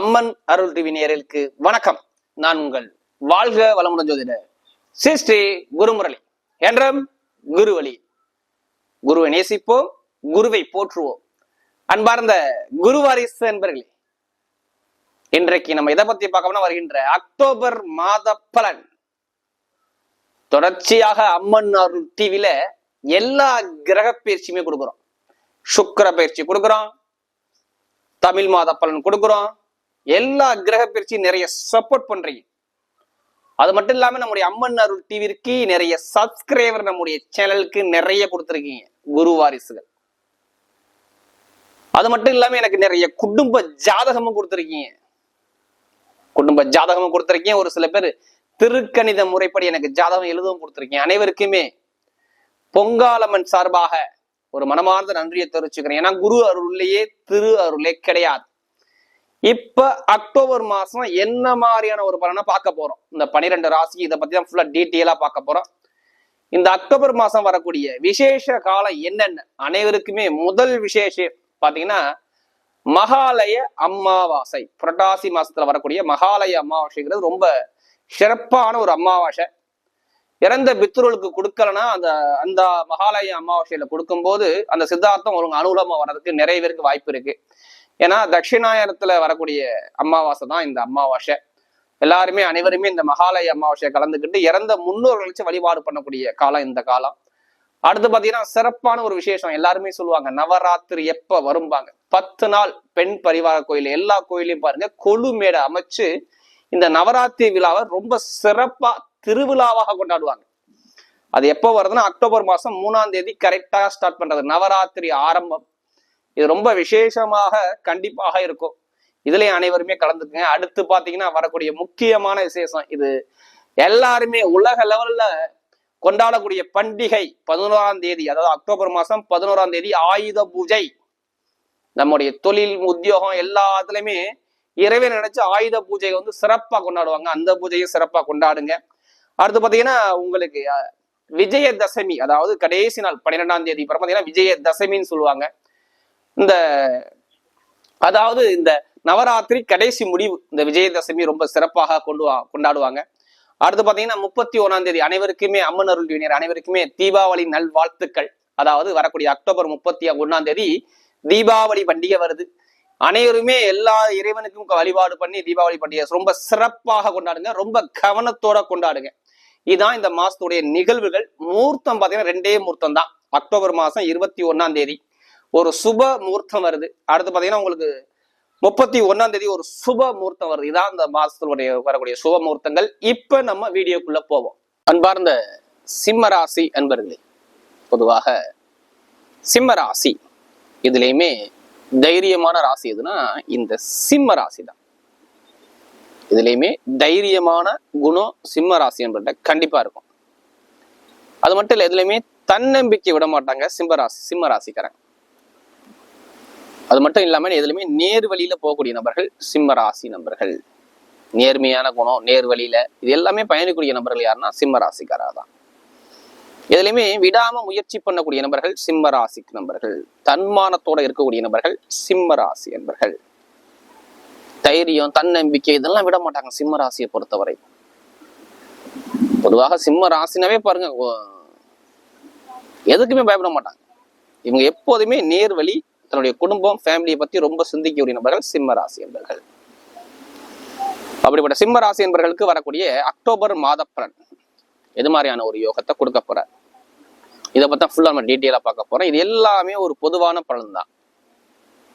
அம்மன் அருள் TV நேரலுக்கு வணக்கம். நான் உங்கள் வாழ்க வளமுடன் ஜோதிடர் ஸ்ரீ ஸ்ரீ குருமுரளி. என்றும் குருவழி. குருவை நேசிப்போம் குருவை போற்றுவோம். அன்பார்ந்த குருவாரிசு என்பர்களே இன்றைக்கு நம்ம எதை பத்தி பார்க்கணும்னா வருகின்ற அக்டோபர் மாத பலன். தொடர்ச்சியாக அம்மன் அருள் டிவில எல்லா கிரக பயிற்சியுமே கொடுக்குறோம். சுக்கர பயிற்சி கொடுக்குறோம். தமிழ் மாத பலன் கொடுக்குறோம். எல்லா கிரக பயிற்சியும் நிறைய சப்போர்ட் பண்றீங்க. அது மட்டும் இல்லாம நம்முடைய அம்மன் அருள் டிவிக்கு நிறைய சப்ஸ்கிரைபர் நம்முடைய சேனலுக்கு நிறைய கொடுத்துருக்கீங்க. குரு வாரிசுகள். அது மட்டும் இல்லாம எனக்கு நிறைய குடும்ப ஜாதகமும் கொடுத்துருக்கீங்க. குடும்ப ஜாதகமும் கொடுத்துருக்கீங்க. ஒரு சில பேர் திருக்கணித முறைப்படி எனக்கு ஜாதகம் எழுதவும் கொடுத்துருக்கீங்க. அனைவருக்குமே பொங்காலம்மன் சார்பாக ஒரு மனமார்ந்த நன்றியை தெரிவிச்சுக்கிறேன். ஏன்னா குரு அருள்லேயே திரு அருளே கிடையாது. இப்ப அக்டோபர் மாசம் என்ன மாதிரியான ஒரு பலனை பார்க்க போறோம்? இந்த பனிரெண்டு ராசி இதை பத்தி தான் ஃபுல்லா டீட்டெயிலா பார்க்க போறோம். இந்த அக்டோபர் மாசம் வரக்கூடிய விசேஷ காலம் என்னென்ன? அனைவருக்குமே முதல் விசேஷம் பாத்தீங்கன்னா மகாலய அமாவாசை புரட்டாசி மாசத்துல வரக்கூடிய மகாலய அமாவாசைங்கிறது ரொம்ப சிறப்பான ஒரு அமாவாசை இறந்த பித்ருளுக்கு கொடுக்கலன்னா அந்த அந்த மகாலய அமாவாசையில கொடுக்கும்போது அந்த சித்தார்த்தம் ஒரு அனுகூலமா வர்றதுக்கு நிறைய பேருக்கு வாய்ப்பு இருக்கு. ஏன்னா தட்சிணாயனத்துல வரக்கூடிய அமாவாசை தான் இந்த அமாவாசை எல்லாருமே அனைவருமே இந்த மகாலய அமாவாசையை கலந்துக்கிட்டு இறந்த முன்னோர்கள் வச்சு வழிபாடு பண்ணக்கூடிய காலம் இந்த காலம். அடுத்து பாத்தீங்கன்னா சிறப்பான ஒரு விசேஷம் எல்லாருமே சொல்லுவாங்க. நவராத்திரி எப்ப வரும்பாங்க. பத்து நாள் பெண் பரிவார கோயில். எல்லா கோயிலையும் பாருங்க. கொழு மேடை அமைச்சு இந்த நவராத்திரி விழாவை ரொம்ப சிறப்பா திருவிழாவாக கொண்டாடுவாங்க. அது எப்போ வருதுன்னா அக்டோபர் மாசம் மூணாம் தேதி கரெக்டா ஸ்டார்ட் பண்றது. நவராத்திரி ஆரம்பம். இது ரொம்ப விசேஷமாக கண்டிப்பாக இருக்கும். இதுலயும் அனைவருமே கலந்துக்குங்க. அடுத்து பாத்தீங்கன்னா வரக்கூடிய முக்கியமான விசேஷம் இது. எல்லாருமே உலக லெவல்ல கொண்டாடக்கூடிய பண்டிகை பதினோராம் தேதி அதாவது அக்டோபர் மாசம் பதினோராம் தேதி ஆயுத பூஜை. நம்முடைய தொழில் உத்தியோகம் எல்லாத்துலயுமே இறைவன் நினைச்சு ஆயுத பூஜையை வந்து சிறப்பா கொண்டாடுவாங்க. அந்த பூஜையும் சிறப்பா கொண்டாடுங்க. அடுத்து பாத்தீங்கன்னா உங்களுக்கு விஜயதசமி அதாவது கடைசி நாள் பன்னிரெண்டாம் தேதி அப்புறம் பாத்தீங்கன்னா விஜயதசமின்னு சொல்லுவாங்க. இந்த அதாவது இந்த நவராத்திரி கடைசி முடிவு இந்த விஜயதசமி ரொம்ப சிறப்பாக கொண்டு வா- கொண்டாடுவாங்க. அடுத்து பார்த்தீங்கன்னா முப்பத்தி ஒண்ணாம் தேதி அனைவருக்குமே அம்மன் அருள் வினர் அனைவருக்குமே தீபாவளி நல் வாழ்த்துக்கள் அதாவது வரக்கூடிய அக்டோபர் முப்பத்தி ஒன்றாம் தேதி தீபாவளி பண்டிகை வருது. அனைவருமே எல்லா இறைவனுக்கும் வழிபாடு பண்ணி தீபாவளி பண்டிகை ரொம்ப சிறப்பாக கொண்டாடுங்க ரொம்ப கவனத்தோட கொண்டாடுங்க. இதுதான் இந்த மாசத்துடைய நிகழ்வுகள். முகூர்த்தம் பார்த்தீங்கன்னா ரெண்டே முகூர்த்தம் தான். அக்டோபர் மாசம் இருபத்தி ஒன்னாம் தேதி. ஒரு சுப முகூர்த்தம் வருது. அடுத்து பாத்தீங்கன்னா உங்களுக்கு முப்பத்தி ஒண்ணாம் தேதி ஒரு சுப முகூர்த்தம் வருது. இதான் அந்த மாசத்துடைய வரக்கூடிய சுப முகூர்த்தங்கள் இப்ப நம்ம வீடியோக்குள்ள போவோம். அன்பார்ந்த சிம்ம ராசி அன்பர்களே பொதுவாக சிம்ம ராசி இதுலயுமே தைரியமான ராசி எதுனா இந்த சிம்ம ராசி தான். இதுலயுமே தைரியமான குணம் சிம்ம ராசி என்பட்ட கண்டிப்பா இருக்கும். அது மட்டும் இல்ல எதுலையுமே தன்னம்பிக்கை விட மாட்டாங்க சிம்ம ராசி சிம்ம ராசிக்காரங்க அது மட்டும் இல்லாமல் எதுலையுமே நேர் வழியில போகக்கூடிய நபர்கள் சிம்ம ராசி நபர்கள். நேர்மையான குணம் நேர் வழியில இது எல்லாமே பயணிக்கூடிய நபர்கள் யாருன்னா சிம்ம ராசிக்காரா தான் எதுலையுமே விடாம முயற்சி பண்ணக்கூடிய நபர்கள் சிம்ம ராசி நபர்கள். தன்மானத்தோட இருக்கக்கூடிய நபர்கள் சிம்ம ராசி என்பர்கள். தைரியம் தன்னம்பிக்கை இதெல்லாம் விட மாட்டாங்க சிம்ம ராசியை பொறுத்தவரை. பொதுவாக சிம்ம ராசினாவே பாருங்க எதுக்குமே பயப்பட மாட்டாங்க. இவங்க எப்போதுமே நேர் வழி தன்னுடைய குடும்பம் ஃபேமிலியை பத்தி ரொம்ப சிந்திக்கக்கூடிய நபர்கள் சிம்ம ராசி என்பர்கள். அப்படிப்பட்ட சிம்ம ராசி என்பர்களுக்கு வரக்கூடிய அக்டோபர் மாத பலன் எது மாதிரியான ஒரு யோகத்தை கொடுக்க போறார்? இதை பத்தி ஃபுல்லா நம்ம டீட்டெயிலா பார்க்க போறோம். இது எல்லாமே ஒரு பொதுவான பலன் தான்.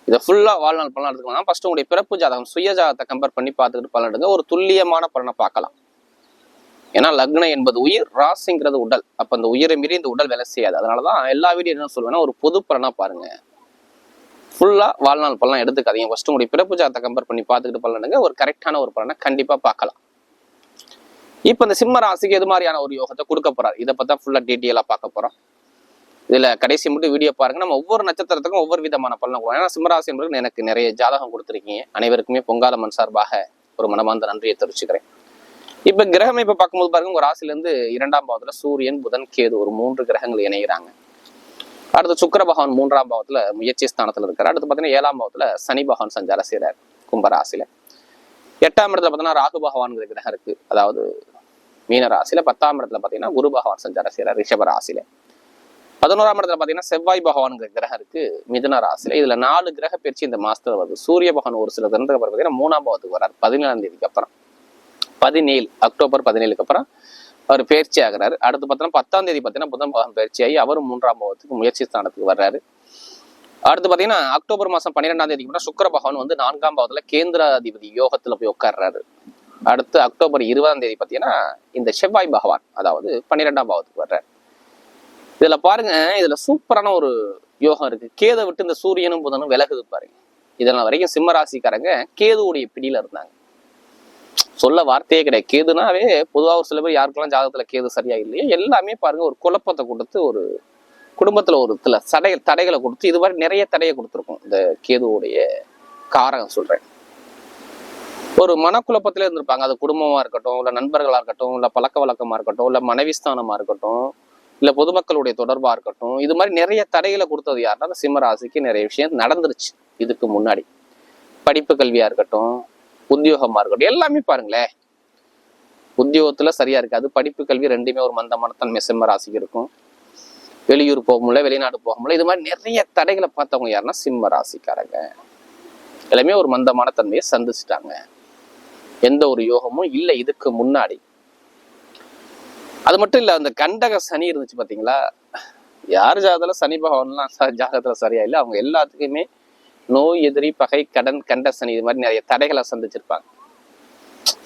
இதை ஃபுல்லா வாழ்நாள் பலன் எடுத்துக்கலாம் ஃபர்ஸ்ட் உங்களுடைய பிறப்பு ஜாதகம் சுய ஜாதகத்தை கம்பேர் பண்ணி பார்த்துக்கிட்டு பலன் எடுங்க. ஒரு துல்லியமான பலனை பார்க்கலாம். ஏன்னா லக்னம் என்பது உயிர் ராசிங்கிறது உடல். அப்ப அந்த உயிரை மீறி இந்த உடல் வேலை செய்யாது. அதனாலதான் எல்லா வீடியோ என்ன சொல்லுவேன்னா ஒரு பொது பலனா பாருங்க. ஃபுல்லா வாழ்நாள் பலன் எடுத்துக்காதீங்க. ஃபஸ்ட்டு உங்களுடைய பிறப்பு ஜாதகத்தை கம்பேர் பண்ணி பார்த்துக்கிட்டு பலனுங்க ஒரு கரெக்டான ஒரு பலனை கண்டிப்பா பார்க்கலாம். இப்ப இந்த சிம்ம ராசிக்கு எது மாதிரியான ஒரு யோகத்தை கொடுக்க போறாரு? இதை பத்தி ஃபுல்லா டீட்டெயிலாக பார்க்க போகிறோம் இதில் கடைசி மட்டும் வீடியோ பாருங்க. நம்ம ஒவ்வொரு நட்சத்திரத்துக்கும் ஒவ்வொரு விதமான பலனை கொடுக்கும் ஏன்னா சிம்மராசி என்பது எனக்கு நிறைய ஜாதகம் கொடுத்துருக்கீங்க. அனைவருக்குமே பொங்காலம்மன் சார்பாக ஒரு மனமார்ந்த நன்றியை தெரிவிச்சுக்கிறேன். இப்ப கிரகம் இப்ப பார்க்கும்போது பாருங்க உங்கள் ராசிலேருந்து இரண்டாம் பாவத்தில் சூரியன் புதன் கேது ஒரு மூன்று கிரகங்கள் இணைகிறாங்க அடுத்து சுக்கர பகவான் மூன்றாம் பாவத்தில் முயற்சி ஸ்தானத்துல இருக்கார். அடுத்து பாத்தீங்கன்னா ஏழாம் பாவத்துல சனி பகவான் சஞ்சாரம் செய்கிறார் கும்பராசியில் எட்டாம் இடத்துல பார்த்தீங்கன்னா ராகு பகவான்கிற கிரகம் இருக்கு. அதாவது மீன ராசியில பத்தாம் இடத்துல பார்த்தீங்கன்னா குரு பகவான் சஞ்சாரம் செய்யறார் ரிஷப ராசியில. பதினோராம் இடத்துல பார்த்தீங்கன்னா செவ்வாய் பகவான்கிற கிரகம் இருக்கு மிதுன ராசியில. இதுல நாலு கிரக பயிற்சி இந்த மாசத்துல வருது. சூரிய பகவான் ஒரு சில தினத்துக்கு அப்புறம் பார்த்தீங்கன்னா மூணாம் பாவத்துக்கு வர்றார் பதினேழாம் தேதிக்கு அப்புறம். பதினேழு அக்டோபர் பதினேழுக்கு அப்புறம் அவர் பயிற்சி ஆகிறாரு. அடுத்து பார்த்தோன்னா பத்தாம் தேதி பார்த்தீங்கன்னா புதன் பகவான் பயிற்சி ஆகி அவரும் மூன்றாம் பாவத்துக்கு முயற்சி ஸ்தானத்துக்கு வர்றாரு. அடுத்து பார்த்தீங்கன்னா அக்டோபர் மாதம் பன்னிரெண்டாம் தேதிக்கு அப்புறம் பகவான் வந்து நான்காம் பாவத்தில் கேந்திராதிபதி யோகத்தில் போய் உட்கார்றாரு. அடுத்து அக்டோபர் இருபதாம் தேதி பார்த்தீங்கன்னா இந்த செவ்வாய் பகவான் அதாவது பன்னிரெண்டாம் பாவத்துக்கு வர்றாரு. இதில் பாருங்க இதில் சூப்பரான ஒரு யோகம் இருக்கு. கேதை விட்டு இந்த சூரியனும் புதனும் விலகுது பாருங்க. இதெல்லாம் வரைக்கும் சிம்ம ராசிக்காரங்க கேதுவுடைய பிடியில இருந்தாங்க. சொல்ல வார்த்தையே கிடையாது. கேதுனாவே பொதுவாக ஒரு சில பேர் யாருக்கெல்லாம் ஜாதகத்தில் கேது சரியா இல்லையோ எல்லாமே பாருங்க ஒரு குழப்பத்தை கொடுத்து ஒரு குடும்பத்தில் ஒரு சில தடை தடைகளை கொடுத்து இது மாதிரி நிறைய தடையை கொடுத்துருக்கும். இந்த கேதுவுடைய காரகம் சொல்றேன். ஒரு மனக்குழப்பத்திலே இருந்திருப்பாங்க. அது குடும்பமாக இருக்கட்டும் இல்லை நண்பர்களாக இருக்கட்டும் இல்லை பழக்க வழக்கமாக இருக்கட்டும் இல்லை மனைவிஸ்தானமாக இருக்கட்டும் இல்லை பொதுமக்களுடைய தொடர்பாக இருக்கட்டும் இது மாதிரி நிறைய தடைகளை கொடுத்தது யாருன்னா சிம்மராசிக்கு நிறைய விஷயம் நடந்துருச்சு. இதுக்கு முன்னாடி. படிப்பு கல்வியாக இருக்கட்டும் உத்தியோகமா இருக்கட்டும். எல்லாமே பாருங்களேன். உத்தியோகத்துல சரியா இருக்காது. படிப்பு கல்வி ரெண்டுமே ஒரு மந்தமான தன்மை சிம்ம ராசிக்கு இருக்கும். வெளியூர் போக முடியல வெளிநாடு போக முடியல. இது மாதிரி நிறைய தடைகளை பார்த்தவங்க யாருன்னா சிம்ம ராசிக்காரங்க. எல்லாமே ஒரு மந்தமான தன்மையை சந்திச்சிட்டாங்க. எந்த ஒரு யோகமும் இல்லை இதுக்கு முன்னாடி. அது மட்டும் இல்லை அந்த கண்டக சனி இருந்துச்சு பார்த்தீங்களா யார் ஜாதகத்தில் சனி பகவான்லாம் ஜாதகத்தில் சரியா இல்லை. அவங்க எல்லாத்துக்குமே நோய் எதிரி பகை கடன் கண்ட சனி இது மாதிரி நிறைய தடைகளை சந்திச்சிருப்பாங்க.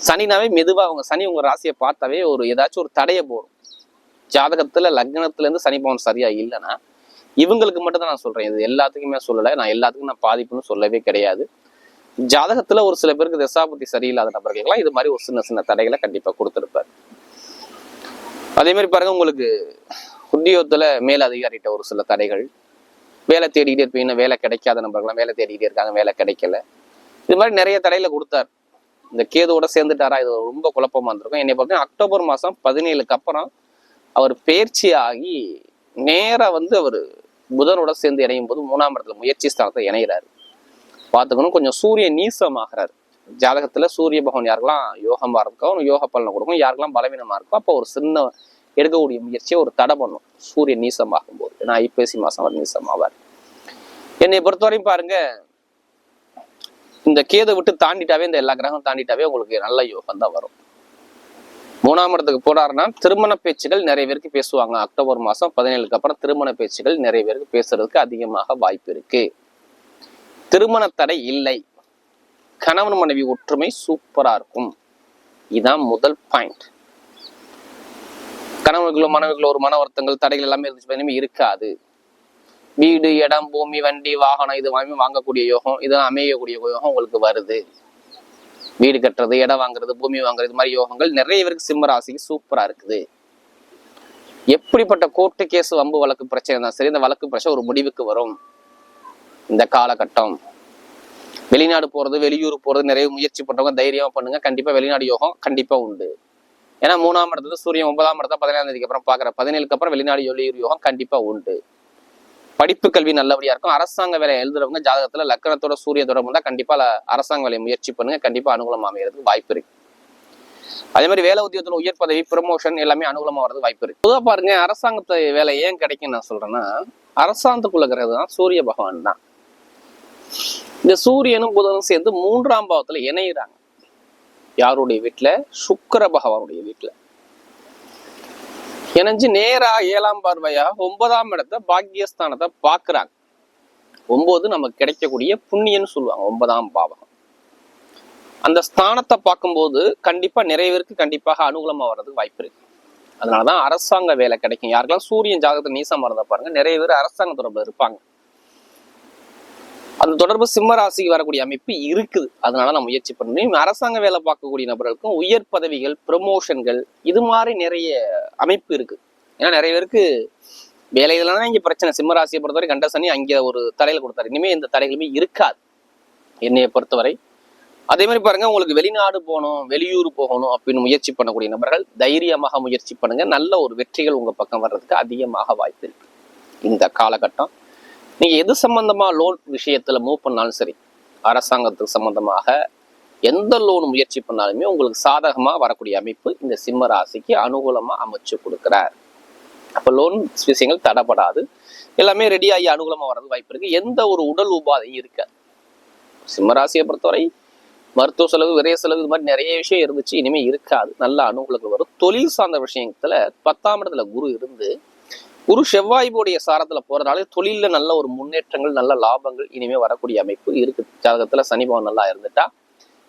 சனினாவே மெதுவா அவங்க சனி உங்க ராசியை பார்த்தாவே ஒரு ஏதாச்சும் ஒரு தடையை போடும். ஜாதகத்துல லக்னத்துல இருந்து சனி பவன் சரியா இல்லைன்னா இவங்களுக்கு மட்டும் தான் நான் சொல்றேன். இது எல்லாத்துக்குமே சொல்லலை. நான் எல்லாத்துக்கும் நான் பாதிப்புன்னு சொல்லவே கிடையாது. ஜாதகத்துல ஒரு சில பேருக்கு தசாபுத்தி சரியில்லாத நபர்களுக்கெல்லாம் இது மாதிரி ஒரு சின்ன சின்ன தடைகளை கண்டிப்பா கொடுத்துருப்பாரு. அதே மாதிரி பாருங்க உங்களுக்கு உத்தியோகத்துல மேல் அதிகாரிட்ட ஒரு சில தடைகள் வேலை தேடிக்கிட்டே இருப்பீங்கன்னா வேலை கிடைக்காத நம்பர்கள்லாம் வேலை தேடிக்கிட்டே இருக்காங்க. வேலை கிடைக்கல. இது மாதிரி நிறைய தடையில கொடுத்தார். இந்த கேதுவோட சேர்ந்துட்டாரா? இது ரொம்ப குழப்பமா இருந்திருக்கும். என்னை பார்த்தீங்கன்னா அக்டோபர் மாசம் பதினேழுக்கு அப்புறம் அவர் பயிற்சி ஆகி நேரா வந்து அவர் புதனோட சேர்ந்து இணையும் போது மூணாம் இடத்துல முயற்சி ஸ்தானத்தை இணைகிறாரு பார்த்துக்கணும். கொஞ்சம் சூரிய நீசமாகிறாரு. ஜாதகத்தில் சூரிய பகவான் யாருக்கெல்லாம் யோகமா இருக்கோ யோக பலனை கொடுக்கும் யாருக்கெல்லாம் பலவீனமா இருக்கோ அப்போ ஒரு சின்ன எடுக்கக்கூடிய முயற்சியை ஒரு தடை பண்ணும். சூரியன் நீசமாகும் போது ஏன்னா ஐப்பசி மாசம் அவர் நீசமாவார். என்னை பொறுத்தவரையும் பாருங்க இந்த கேதை விட்டு தாண்டிட்டாவே இந்த எல்லா கிரகம் தாண்டிட்டாவே உங்களுக்கு நல்ல யோகம் தான் வரும். மூணாம் இடத்துக்கு போறாருன்னா திருமண பேச்சுகள் நிறைய பேருக்கு பேசுவாங்க. அக்டோபர் மாசம் பதினேழுக்கு அப்புறம் திருமண பேச்சுகள் நிறைய பேருக்கு பேசுறதுக்கு அதிகமாக வாய்ப்பு இருக்கு. திருமண தடை இல்லை. கணவன் மனைவி ஒற்றுமை சூப்பரா இருக்கும். இதான் முதல் பாயிண்ட் கணவனுக்குள்ள மனைவிக்குள்ள ஒரு மன வருத்தங்கள் தடைகள் எல்லாமே இருந்துச்சு. இனிமே இருக்காது. வீடு இடம் பூமி வண்டி வாகனம் இது வாங்கி வாங்கக்கூடிய யோகம் இதெல்லாம் அமையக்கூடிய யோகம் உங்களுக்கு வருது. வீடு கட்டுறது இடம் வாங்குறது பூமி வாங்குறது இது மாதிரி யோகங்கள் நிறைய பேருக்கு சிம்ம ராசிக்கு சூப்பரா இருக்குது. எப்படிப்பட்ட கோர்ட்டு கேஸ் வம்பு வழக்கு பிரச்சனை தான் சரி இந்த வழக்கு பிரச்சனை ஒரு முடிவுக்கு வரும். இந்த காலகட்டம். வெளிநாடு போறது வெளியூர் போறது நிறைய முயற்சி பண்றவங்க தைரியமா பண்ணுங்க. கண்டிப்பா வெளிநாடு யோகம் கண்டிப்பா உண்டு. ஏன்னா மூணாம் இடத்துல சூரியன் ஒன்பதாம் இடத்த பதினேழாம் தேதிக்கு அப்புறம் பாக்குற பதினேழுக்கு அப்புறம் வெளிநாடு வெளியூர் யோகம் கண்டிப்பா உண்டு. படிப்பு கல்வி நல்லபடியா இருக்கும். அரசாங்க வேலையை எழுதுறவங்க ஜாதகத்துல லக்கணத்தோட சூரிய தொடர்பு கண்டிப்பா அரசாங்க வேலையை முயற்சி பண்ணுங்க. கண்டிப்பா அனுகூலம் அமைகிறதுக்கு வாய்ப்பு இருக்கு. அதே மாதிரி வேலை உத்தியோகத்துல உயர் பதவி ப்ரமோஷன் எல்லாமே அனுகூலமா வரது வாய்ப்பு இருக்கு. பொதுவாக பாருங்க அரசாங்கத்தை வேலை ஏன் கிடைக்கும் நான் சொல்றேன்னா அரசாங்கத்துக்குள்ள இருக்கிறது தான் சூரிய பகவான் தான். இந்த சூரியனும் புதனும் சேர்ந்து மூன்றாம் பாவத்துல இணையிறாங்க. யாருடைய வீட்டுல சுக்கர பகவானுடைய வீட்டுல இணைஞ்சு நேரா ஏழாம் பார்வையா ஒன்பதாம் இடத்த பாக்கியஸ்தானத்தை பார்க்குறாங்க. ஒன்பது நமக்கு கிடைக்கக்கூடிய புண்ணியன்னு சொல்லுவாங்க ஒன்பதாம் பாவகம். அந்த ஸ்தானத்தை பார்க்கும்போது கண்டிப்பா நிறைய பேருக்கு கண்டிப்பாக அனுகூலமா வர்றதுக்கு வாய்ப்பு இருக்கு. அதனாலதான் அரசாங்க வேலை கிடைக்கும். யாருக்கெல்லாம் சூரியன் ஜாகத்தை நீசமா இருந்தா பாருங்க நிறைய பேர் அரசாங்க தொடர்பில் இருப்பாங்க. அந்த தொடர்பு சிம்ம ராசிக்கு வரக்கூடிய அமைப்பு இருக்குது. அதனால நான் முயற்சி பண்ணி அரசாங்க வேலை பார்க்கக்கூடிய நபர்களுக்கும் உயர் பதவிகள் ப்ரமோஷன்கள் இது மாதிரி நிறைய அமைப்பு இருக்கு. ஏன்னா நிறைய பேருக்கு வேலை தான் இங்கே பிரச்சனை. சிம்ம ராசியை பொறுத்தவரை கண்டசனி அங்கே ஒரு தடையில் கொடுத்தாரு. இனிமே இந்த தடைகளுமே இருக்காது. என்னையை பொறுத்தவரை. அதே மாதிரி பாருங்க உங்களுக்கு வெளிநாடு போகணும் வெளியூர் போகணும் அப்படின்னு முயற்சி பண்ணக்கூடிய நபர்கள் தைரியமாக முயற்சி பண்ணுங்க. நல்ல ஒரு வெற்றிகள் உங்க பக்கம் வர்றதுக்கு அதிகமாக வாய்ப்பு இருக்கு. இந்த காலகட்டம் நீங்க எது சம்மந்தமாக லோன் விஷயத்துல மூவ் பண்ணாலும் சரி அரசாங்கத்துக்கு சம்பந்தமாக எந்த லோன் முயற்சி பண்ணாலுமே உங்களுக்கு சாதகமா வரக்கூடிய அமைப்பு இந்த சிம்ம ராசிக்கு அனுகூலமா அமைச்சு கொடுக்குறார். அப்போ லோன் விஷயங்கள் தடைப்படாது. எல்லாமே ரெடியாகி அனுகூலமா வர்றது வாய்ப்பு இருக்கு. எந்த ஒரு உடல் உபாதையும் இருக்காது சிம்ம ராசியை பொறுத்தவரை மருத்துவ செலவு விரைய செலவு இது மாதிரி நிறைய விஷயம் இருந்துச்சு. இனிமே இருக்காது. நல்ல அனுகூலங்கள் வரும். தொழில் சார்ந்த விஷயத்துல பத்தாம் இடத்துல குரு இருந்து குரு செவ்வாய்புடைய சாரத்துல போறதுனால தொழில்ல நல்ல ஒரு முன்னேற்றங்கள் நல்ல லாபங்கள் இனிமே வரக்கூடிய அமைப்பு இருக்கு. ஜாதகத்துல சனி பவன் நல்லா இருந்துட்டா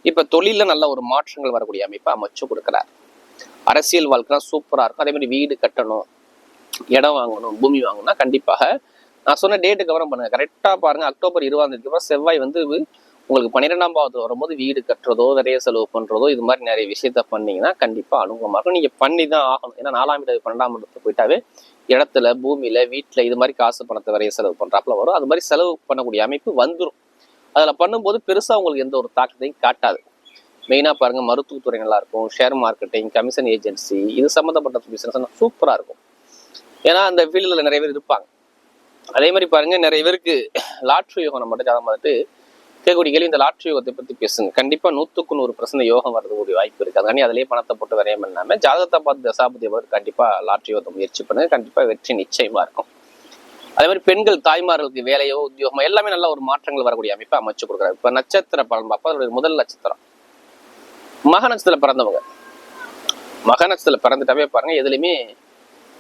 இப்ப தொழில நல்ல ஒரு மாற்றங்கள் வரக்கூடிய அமைப்பை அமைச்சு கொடுக்குறார். அரசியல் வாழ்க்கை சூப்பரா இருக்கும். அதே மாதிரி வீடு கட்டணும் இடம் வாங்கணும் பூமி வாங்கணும்னா கண்டிப்பாக நான் சொன்ன டேட்டுக்கு அப்புறம் பண்ணுங்க. கரெக்டா பாருங்க. அக்டோபர் இருபதாம் தேதிக்கு அப்புறம் செவ்வாய் வந்து உங்களுக்கு பன்னிரெண்டாம் பாவத்தில் வரும்போது வீடு கட்டுறதோ நிறைய செலவு பண்ணுறதோ இது மாதிரி நிறைய விஷயத்த பண்ணீங்கன்னா கண்டிப்பாக அனுகூலமா இருக்கும் நீங்கள் பண்ணி தான் ஆகணும். ஏன்னா நாலாம் இடத்து பன்னெண்டாம் இடத்துக்கு போயிட்டாவே இடத்துல பூமியில் வீட்டில் இது மாதிரி காசு பணத்தை வரைய செலவு பண்ணுறாப்புல வரும். அது மாதிரி செலவு பண்ணக்கூடிய அமைப்பு வந்துடும் அதில் பண்ணும்போது பெருசாக உங்களுக்கு எந்த ஒரு தாக்கத்தையும் காட்டாது. மெயினாக பாருங்கள் மருத்துவத்துறை நல்லா இருக்கும் ஷேர் மார்க்கெட்டிங் கமிஷன் ஏஜென்சி இது சம்மந்தப்பட்ட பிசினஸ் சூப்பராக இருக்கும். ஏன்னா அந்த ஃபீல்டில் நிறைய பேர் இருப்பாங்க. அதே மாதிரி பாருங்கள் நிறைய பேருக்கு லாட்ரி யோகம் நம்ம ஜாதகம் பார்த்துட்டு கேட்கக்கூடிய இந்த லாட்ரி யோகத்தை பத்தி பேசுங்க. கண்டிப்பா நூத்துக்கு நூறு பர்சன்ட் யோகம் வரதுக்கூடிய வாய்ப்பு இருக்கு. அதனால அதுலயே பணத்தை போட்டு வரையம் இல்லாம ஜாதகத்தை பார்த்து தசாபதி அவர் கண்டிப்பா லாட்ரி யோகத்தை முயற்சி பண்ணுங்க. கண்டிப்பா வெற்றி நிச்சயமா இருக்கும். அதே மாதிரி பெண்கள் தாய்மார்களுக்கு வேலையோ உத்தியோகமோ எல்லாமே நல்ல ஒரு மாற்றங்கள் வரக்கூடிய அமைப்பை அமைச்சு கொடுக்குறாரு. இப்ப நட்சத்திர பலன் பார்ப்போம் அதனுடைய முதல் நட்சத்திரம். மக நட்சத்திரத்துல பிறந்தவங்க. மக நட்சத்திரத்துல பிறந்துட்டாவே பாருங்க எதுலையுமே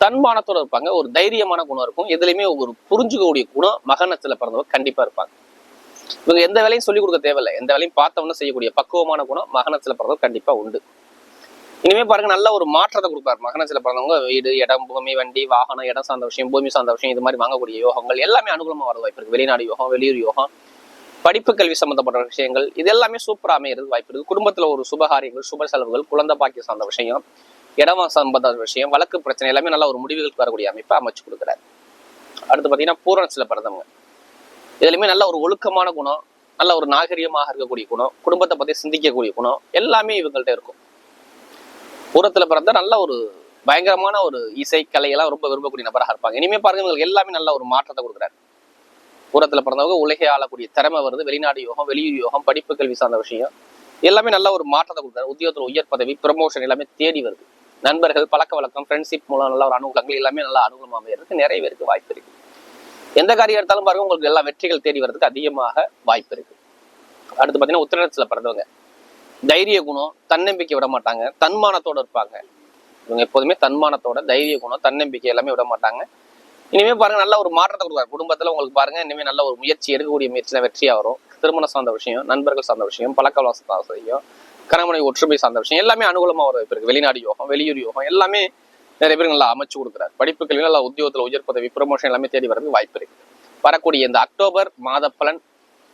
தன்மானத்தோட இருப்பாங்க. ஒரு தைரியமான குணம் இருக்கும். எதுலையுமே ஒரு புரிஞ்சுக்கக்கூடிய குணம் மக நட்சத்திரத்துல பிறந்தவங்க கண்டிப்பா இருப்பாங்க. இவங்க எந்த வேலையும் சொல்லிக் கொடுக்க தேவையில்லை. எந்த வேலையும் பார்த்தவொன்னு செய்யக்கூடிய பக்குவமான குணம் மகனத்துல பிறந்தவங்க கண்டிப்பா உண்டு. இனிமே பாருங்க நல்ல ஒரு மாற்றத்தை கொடுப்பாரு. மகனத்துல பிறந்தவங்க வீடு இடம் பூமி வண்டி வாகனம் இடம் சார்ந்த விஷயம் பூமி சார்ந்த விஷயம் இது மாதிரி வாங்கக்கூடிய யோகங்கள் எல்லாமே அனுகூலமா வர வாய்ப்பு இருக்கு. வெளிநாடு யோகம் வெளியூர் யோகம் படிப்பு கல்வி சம்பந்தப்பட்ட விஷயங்கள் இது எல்லாமே சூப்பரா அமையிறது வாய்ப்பு இருக்கு. குடும்பத்துல ஒரு சுபகாரியங்கள் சுப செலவுகள் குழந்தை பாக்கியம் சார்ந்த விஷயம் இடமா சம்பந்த விஷயம் வழக்கு பிரச்சனை எல்லாமே நல்ல ஒரு முடிவுகளுக்கு வரக்கூடிய அமைப்பை அமைச்சு கொடுக்குறாரு. அடுத்து பாத்தீங்கன்னா பூரணத்துல பிறந்தவங்க. இதுலையுமே நல்ல ஒரு ஒழுக்கமான குணம் நல்ல ஒரு நாகரிகமாக இருக்கக்கூடிய குணம் குடும்பத்தை பத்தி சிந்திக்கக்கூடிய குணம் எல்லாமே இவங்கள்ட்ட இருக்கும். பூரத்துல பிறந்த நல்ல ஒரு பயங்கரமான ஒரு இசை கலையெல்லாம் ரொம்ப விரும்பக்கூடிய நபராக இருப்பாங்க. இனிமே பாருங்க இவங்களுக்கு எல்லாமே நல்ல ஒரு மாற்றத்தை கொடுக்குறாரு. பூரத்துல பிறந்தவங்க உலகை ஆளக்கூடிய திறமை வருது வெளிநாடு யோகம் வெளியூர் யோகம் படிப்பு கல்வி சார்ந்த விஷயம். எல்லாமே நல்ல ஒரு மாற்றத்தை கொடுக்குறாரு. உத்தியோகத்துல உயர் பதவி ப்ரமோஷன் எல்லாமே தேடி வருது. நண்பர்கள் பழக்க வழக்கம் ஃப்ரெண்ட்ஷிப் மூலம் நல்ல ஒரு அனுகூலங்கள் எல்லாமே நல்ல அனுகூலமாக இருக்கு. நிறைய பேருக்கு வாய்ப்பு இருக்கு. எந்த காரியம் எடுத்தாலும் பாருங்க உங்களுக்கு எல்லா வெற்றிகள் தேடி வர்றதுக்கு அதிகமாக வாய்ப்பு இருக்கு. அடுத்து பார்த்தீங்கன்னா உத்திரத்துல பிறந்தவங்க. தைரிய குணம் தன்னம்பிக்கை விட மாட்டாங்க. தன்மானத்தோட இருப்பாங்க. இவங்க எப்போதுமே தன்மானத்தோட தைரிய குணம் தன்னம்பிக்கை எல்லாமே விட மாட்டாங்க. இனிமே பாருங்க நல்ல ஒரு மாற்றத்தை கொடுக்குறாரு குடும்பத்துல உங்களுக்கு பாருங்க இனிமே நல்ல ஒரு முயற்சி எடுக்கக்கூடிய முயற்சியில வெற்றியா வரும். திருமணம் சார்ந்த விஷயம் நண்பர்கள் சார்ந்த விஷயம் பழக்க சார்ந்த விஷயம் கணவனை ஒற்றுமை சார்ந்த விஷயம் எல்லாமே அனுகூலமா வர வாய்ப்பு இருக்கு. வெளிநாடு யோகம் வெளியூர் யோகம் எல்லாமே நிறைய பேர் நல்லா அமைச்சு கொடுக்குறாரு. படிப்பு கல்வி நல்லா உத்தியோகத்துல உயர் பதவி ப்ரொமோஷன் எல்லாமே தேடி வரதுக்கு வாய்ப்பு இருக்கு. வரக்கூடிய இந்த அக்டோபர் மாத பலன்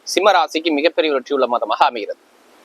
சிம்ம ராசிக்கு மிகப்பெரிய வெற்றி உள்ள மாதமாக அமைகிறது.